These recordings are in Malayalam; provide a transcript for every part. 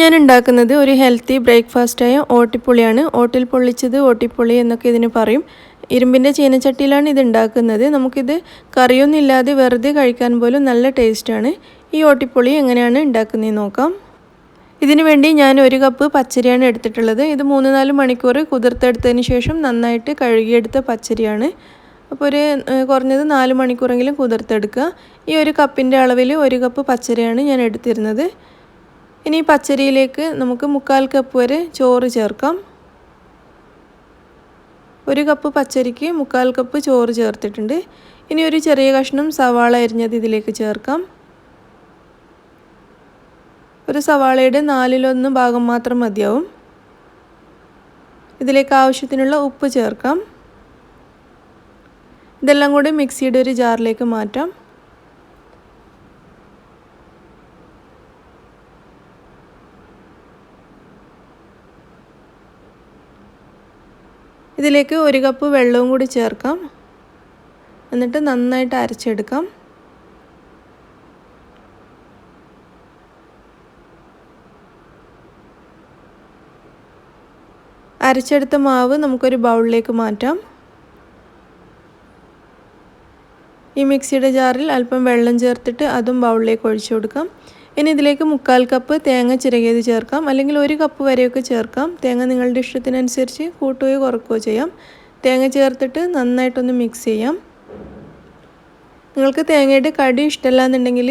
ഞാൻ ഉണ്ടാക്കുന്നത് ഒരു ഹെൽത്തി ബ്രേക്ക്ഫാസ്റ്റായ ഓട്ടിപ്പുളിയാണ്. ഓട്ടിൽ പൊള്ളിച്ചത് ഓട്ടിപ്പുളി എന്നൊക്കെ ഇതിന് പറയും. ഇരുമ്പിന്റെ ചീനച്ചട്ടിയിലാണ് ഇത് ഉണ്ടാക്കുന്നത്. നമുക്കിത് കറിയൊന്നും ഇല്ലാതെ വെറുതെ കഴിക്കാൻ പോലും നല്ല ടേസ്റ്റാണ് ഈ ഓട്ടിപ്പുളി എങ്ങനെയാണ് ഉണ്ടാക്കുന്നത് നോക്കാം. ഇതിനു വേണ്ടി ഞാൻ ഒരു കപ്പ് പച്ചരിയാണ് എടുത്തിട്ടുള്ളത്. ഇത് മൂന്ന് നാല് മണിക്കൂർ കുതിർത്തെടുത്തതിന് ശേഷം നന്നായിട്ട് കഴുകിയെടുത്ത പച്ചരിയാണ്. അപ്പോൾ ഒരു കുറഞ്ഞത് നാല് മണിക്കൂറെങ്കിലും കുതിർത്തെടുക്കുക. ഈ ഒരു കപ്പിന്റെ അളവിൽ ഒരു കപ്പ് പച്ചരിയാണ് ഞാൻ എടുത്തിരുന്നത്. ഇനി പച്ചരിയിലേക്ക് നമുക്ക് മുക്കാൽ കപ്പ് വരെ ചോറ് ചേർക്കാം. ഒരു കപ്പ് പച്ചരിക്ക് മുക്കാൽ കപ്പ് ചോറ് ചേർത്തിട്ടുണ്ട്. ഇനി ഒരു ചെറിയ കഷ്ണം സവാള അരിഞ്ഞത് ഇതിലേക്ക് ചേർക്കാം. ഒരു സവാളയുടെ നാലിലൊന്ന് ഭാഗം മാത്രം മതിയാവും. ഇതിലേക്ക് ആവശ്യത്തിനുള്ള ഉപ്പ് ചേർക്കാം. ഇതെല്ലാം കൂടി മിക്സിയുടെ ഒരു ജാറിലേക്ക് മാറ്റാം. ഇതിലേക്ക് ഒരു കപ്പ് വെള്ളവും കൂടി ചേർക്കാം. എന്നിട്ട് നന്നായിട്ട് അരച്ചെടുക്കാം. അരച്ചെടുത്ത മാവ് നമുക്കൊരു ബൗളിലേക്ക് മാറ്റാം. ഈ മിക്സിയുടെ ജാറിൽ അല്പം വെള്ളം ചേർത്തിട്ട് അതും ബൗളിലേക്ക് ഒഴിച്ചു കൊടുക്കാം. ഇനി ഇതിലേക്ക് മുക്കാൽ കപ്പ് തേങ്ങ ചിരകിയത് ചേർക്കാം. അല്ലെങ്കിൽ ഒരു കപ്പ് വരെയൊക്കെ ചേർക്കാം. തേങ്ങ നിങ്ങളുടെ ഇഷ്ടത്തിനനുസരിച്ച് കൂട്ടുകയോ കുറക്കുകയോ ചെയ്യാം. തേങ്ങ ചേർത്തിട്ട് നന്നായിട്ടൊന്ന് മിക്സ് ചെയ്യാം. നിങ്ങൾക്ക് തേങ്ങയുടെ കടി ഇഷ്ടമല്ല എന്നുണ്ടെങ്കിൽ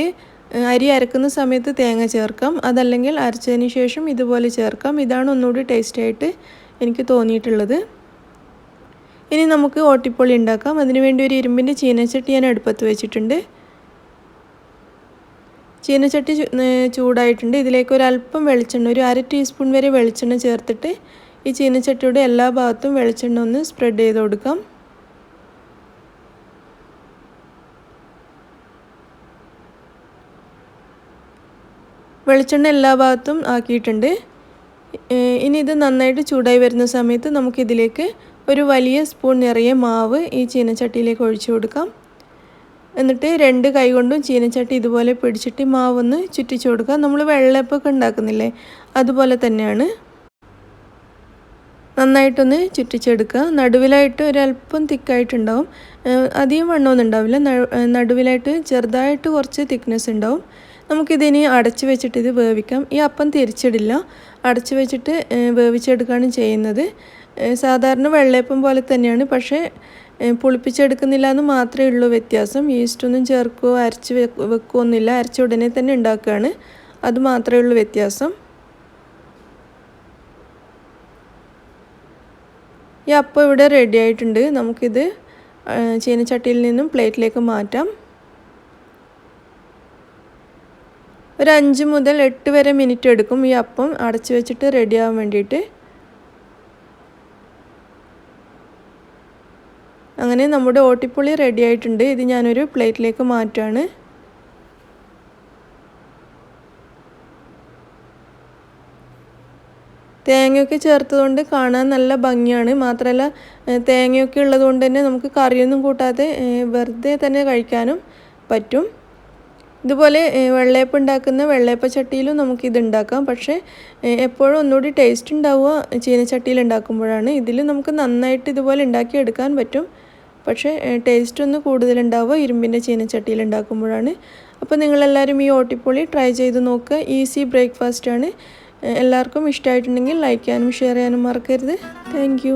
അരി അരക്കുന്ന സമയത്ത് തേങ്ങ ചേർക്കാം. അതല്ലെങ്കിൽ അരച്ചതിന് ശേഷം ഇതുപോലെ ചേർക്കാം. ഇതാണ് ഒന്നുകൂടി ടേസ്റ്റായിട്ട് എനിക്ക് തോന്നിയിട്ടുള്ളത്. ഇനി നമുക്ക് ഓട്ടിപ്പൊളി ഉണ്ടാക്കാം. അതിനുവേണ്ടി ഒരു ഇരുമ്പിന്റെ ചീനച്ചട്ടി ഞാൻ അടുപ്പത്ത് വെച്ചിട്ടുണ്ട്. ചീനച്ചട്ടി ചൂടായിട്ടുണ്ട്. ഇതിലേക്ക് ഒരു അല്പം വെളിച്ചെണ്ണ ഒരു അര ടീസ്പൂൺ വരെ വെളിച്ചെണ്ണ ചേർത്തിട്ട് ഈ ചീനച്ചട്ടിയുടെ എല്ലാ ഭാഗത്തും വെളിച്ചെണ്ണ ഒന്ന് സ്പ്രെഡ് ചെയ്ത് കൊടുക്കാം. വെളിച്ചെണ്ണ എല്ലാ ഭാഗത്തും ആക്കിയിട്ടുണ്ട്. ഇനി ഇത് നന്നായിട്ട് ചൂടായി വരുന്ന സമയത്ത് നമുക്കിതിലേക്ക് ഒരു വലിയ സ്പൂൺ നിറയെ മാവ് ഈ ചീനച്ചട്ടിയിലേക്ക് ഒഴിച്ചു കൊടുക്കാം. എന്നിട്ട് രണ്ട് കൈ കൊണ്ടും ചീനച്ചട്ടി ഇതുപോലെ പിടിച്ചിട്ട് മാവൊന്ന് ചുറ്റിച്ചു കൊടുക്കുക. നമ്മൾ വെള്ളപ്പൊക്കെ ഉണ്ടാക്കുന്നില്ലേ? അതുപോലെ തന്നെയാണ്. നന്നായിട്ടൊന്ന് ചുറ്റിച്ചെടുക്കുക. നടുവിലായിട്ട് ഒരല്പം തിക്കായിട്ടുണ്ടാവും. അധികം വണ്ണമൊന്നും ഉണ്ടാവില്ല. നടുവിലായിട്ട് ചെറുതായിട്ട് കുറച്ച് തിക്നെസ് ഉണ്ടാവും. നമുക്കിതിനി അടച്ച് വെച്ചിട്ട് ഇത് വേവിക്കാം. ഈ അപ്പം തിരിച്ചിടില്ല. അടച്ച് വെച്ചിട്ട് വേവിച്ചെടുക്കുകയാണ് ചെയ്യുന്നത്. സാധാരണ വെള്ളയപ്പം പോലെ തന്നെയാണ്. പക്ഷേ പുളിപ്പിച്ചെടുക്കുന്നില്ല എന്ന് മാത്രമേ ഉള്ളൂ വ്യത്യാസം. ഈസ്റ്റൊന്നും ചേർക്കുകയോ അരച്ച് വെക്കുകയൊന്നുമില്ല അരച്ച ഉടനെ തന്നെ ഉണ്ടാക്കുകയാണ്. അത് മാത്രമേ ഉള്ളൂ വ്യത്യാസം. ഈ അപ്പം ഇവിടെ റെഡി ആയിട്ടുണ്ട്. നമുക്കിത് ചീനച്ചട്ടിയിൽ നിന്നും പ്ലേറ്റിലേക്ക് മാറ്റാം. ഒരു അഞ്ച് മുതൽ എട്ട് വരെ മിനിറ്റ് എടുക്കും ഈ അപ്പം അടച്ചു വെച്ചിട്ട് റെഡിയാവാൻ വേണ്ടിയിട്ട്. അങ്ങനെ നമ്മുടെ ഓട്ടിപ്പുളി റെഡി ആയിട്ടുണ്ട്. ഇത് ഞാനൊരു പ്ലേറ്റിലേക്ക് മാറ്റാണ്. തേങ്ങയൊക്കെ ചേർത്തതുകൊണ്ട് കാണാൻ നല്ല ഭംഗിയാണ്. മാത്രമല്ല തേങ്ങയൊക്കെ ഉള്ളതുകൊണ്ട് തന്നെ നമുക്ക് കറിയൊന്നും കൂട്ടാതെ വെറുതെ തന്നെ കഴിക്കാനും പറ്റും. ഇതുപോലെ വെള്ളയപ്പം ഉണ്ടാക്കുന്ന വെള്ളയപ്പ ചട്ടിയിലും നമുക്കിത് ഉണ്ടാക്കാം. പക്ഷേ എപ്പോഴും ഒന്നുകൂടി ടേസ്റ്റ് ഉണ്ടാവുക ചീനച്ചട്ടിയിൽ ഉണ്ടാക്കുമ്പോഴാണ്. ഇതിൽ നമുക്ക് നന്നായിട്ട് ഇതുപോലെ ഉണ്ടാക്കിയെടുക്കാൻ പറ്റും. പക്ഷേ ടേസ്റ്റ് ഒന്ന് കൂടുതലുണ്ടാവുക ഇരുമ്പിന്റെ ചീനച്ചട്ടിയിൽ ഉണ്ടാക്കുമ്പോഴാണ്. അപ്പോൾ നിങ്ങളെല്ലാവരും ഈ ഓട്ടിപ്പൊളി ട്രൈ ചെയ്ത് നോക്കുക. ഈസി ബ്രേക്ക്ഫാസ്റ്റാണ് എല്ലാവർക്കും ഇഷ്ടമായിട്ടുണ്ടെങ്കിൽ ലൈക്ക് ചെയ്യാനും ഷെയർ ചെയ്യാനും മറക്കരുത്. താങ്ക്